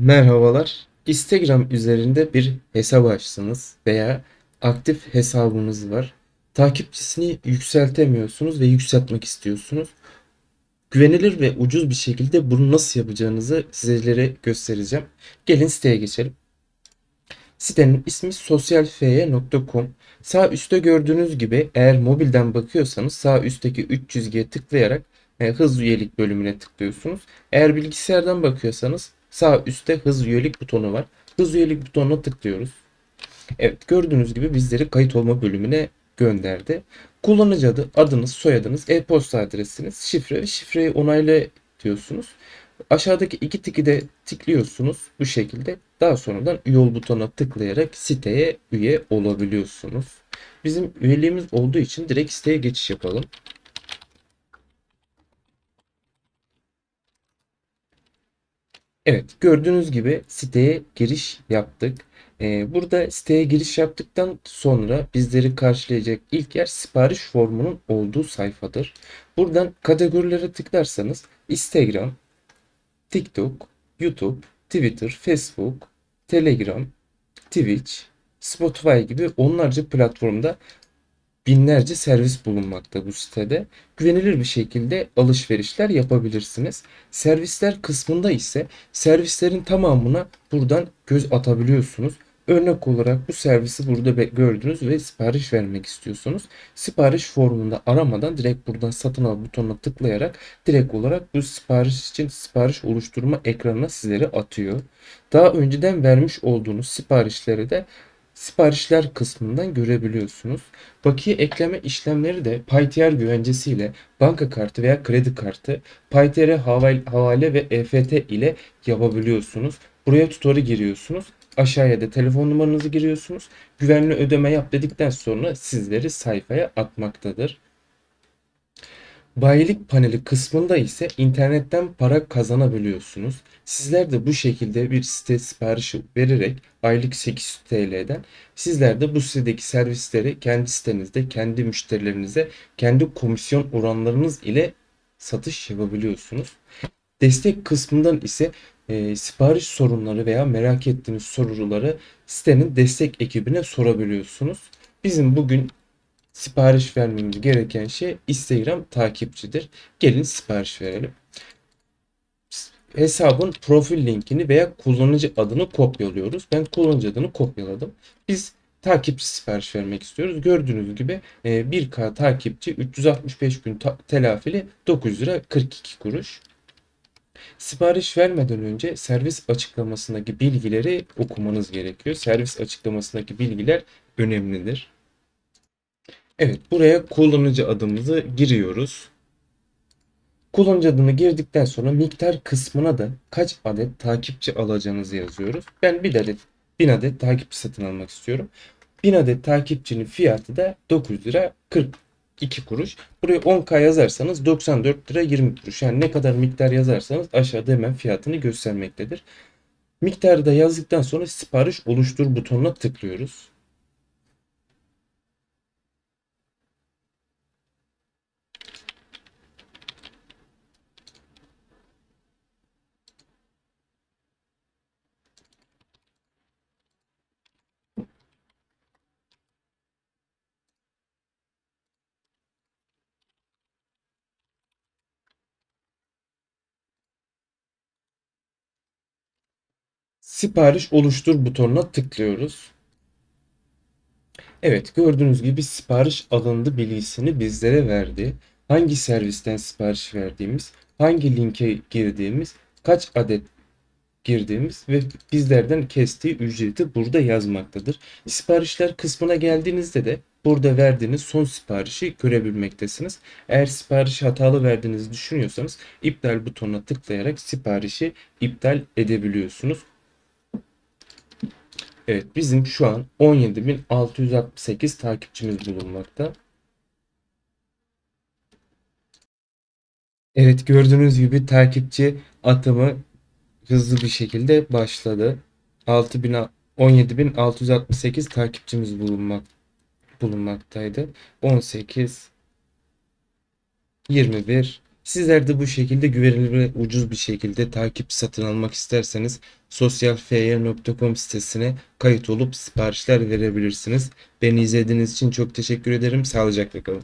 Merhabalar. Instagram üzerinde bir hesap açtınız veya aktif hesabınız var. Takipçisini yükseltemiyorsunuz ve yükseltmek istiyorsunuz. Güvenilir ve ucuz bir şekilde bunu nasıl yapacağınızı sizlere göstereceğim. Gelin siteye geçelim. Sitenin ismi sosyalfeye.com. Sağ üstte gördüğünüz gibi eğer mobilden bakıyorsanız sağ üstteki 300G'ye tıklayarak e, hız üyelik bölümüne tıklıyorsunuz. Eğer bilgisayardan bakıyorsanız sağ üstte hız üyelik butonu var. Hız üyelik butonuna tıklıyoruz. Evet gördüğünüz gibi bizleri kayıt olma bölümüne gönderdi. Kullanıcı adı, adınız, soyadınız, e-posta adresiniz, şifre ve şifreyi onayla diyorsunuz. Aşağıdaki iki tiki de tıklıyorsunuz bu şekilde. Daha sonradan üye ol butonuna tıklayarak siteye üye olabiliyorsunuz. Bizim üyeliğimiz olduğu için direkt siteye geçiş yapalım. Evet gördüğünüz gibi siteye giriş yaptık. Ee, burada siteye giriş yaptıktan sonra bizleri karşılayacak ilk yer sipariş formunun olduğu sayfadır. Buradan kategorilere tıklarsanız Instagram, TikTok, YouTube, Twitter, Facebook, Telegram, Twitch, Spotify gibi onlarca platformda binlerce servis bulunmakta bu sitede. Güvenilir bir şekilde alışverişler yapabilirsiniz. Servisler kısmında ise servislerin tamamına buradan göz atabiliyorsunuz. Örnek olarak bu servisi burada gördünüz ve sipariş vermek istiyorsunuz. Sipariş formunda aramadan direkt buradan satın al butonuna tıklayarak direkt olarak bu sipariş için sipariş oluşturma ekranına sizleri atıyor. Daha önceden vermiş olduğunuz siparişleri de siparişler kısmından görebiliyorsunuz. Bakiye ekleme işlemleri de PayTR güvencesiyle banka kartı veya kredi kartı, haval- havale ve EFT ile yapabiliyorsunuz. Buraya tutarı giriyorsunuz. Aşağıya da telefon numaranızı giriyorsunuz. Güvenli ödeme yap dedikten sonra sizleri sayfaya atmaktadır. Bayilik paneli kısmında ise internetten para kazanabiliyorsunuz. Sizler de bu şekilde bir site siparişi vererek aylık 800 TL'den sizler de bu sitedeki servisleri kendi sitenizde, kendi müşterilerinize, kendi komisyon oranlarınız ile satış yapabiliyorsunuz. Destek kısmından ise e, sipariş sorunları veya merak ettiğiniz soruları sitenin destek ekibine sorabiliyorsunuz. Bizim bugün sipariş vermemiz gereken şey Instagram takipçidir. Gelin sipariş verelim. Hesabın profil linkini veya kullanıcı adını kopyalıyoruz. Ben kullanıcı adını kopyaladım. Biz takipçi sipariş vermek istiyoruz. Gördüğünüz gibi e, 1K takipçi 365 gün telafili 9 lira 42 kuruş. Sipariş vermeden önce servis açıklamasındaki bilgileri okumanız gerekiyor. Servis açıklamasındaki bilgiler önemlidir. Evet, buraya kullanıcı adımızı giriyoruz. Kullanıcı adını girdikten sonra miktar kısmına da kaç adet takipçi alacağınızı yazıyoruz. Ben bir adet 1000 adet takipçi satın almak istiyorum. 1000 adet takipçinin fiyatı da 9 lira 42 kuruş. Buraya 10k yazarsanız 94 lira 20 kuruş. Yani ne kadar miktar yazarsanız aşağıda hemen fiyatını göstermektedir. Miktarı da yazdıktan sonra sipariş oluştur butonuna tıklıyoruz. Sipariş oluştur butonuna tıklıyoruz. Evet gördüğünüz gibi sipariş alındı bilgisini bizlere verdi. Hangi servisten sipariş verdiğimiz, hangi linke girdiğimiz, kaç adet girdiğimiz ve bizlerden kestiği ücreti burada yazmaktadır. Siparişler kısmına geldiğinizde de burada verdiğiniz son siparişi görebilmektesiniz. Eğer siparişi hatalı verdiğinizi düşünüyorsanız iptal butonuna tıklayarak siparişi iptal edebiliyorsunuz. Evet bizim şu an 17.668 takipçimiz bulunmakta. Evet gördüğünüz gibi takipçi atımı hızlı bir şekilde başladı. 6000 17.668 takipçimiz bulunmak bulunmaktaydı. 18 21 Sizler de bu şekilde güvenilir ve ucuz bir şekilde takip satın almak isterseniz sosyalfeyer.com sitesine kayıt olup siparişler verebilirsiniz. Beni izlediğiniz için çok teşekkür ederim. Sağlıcakla kalın.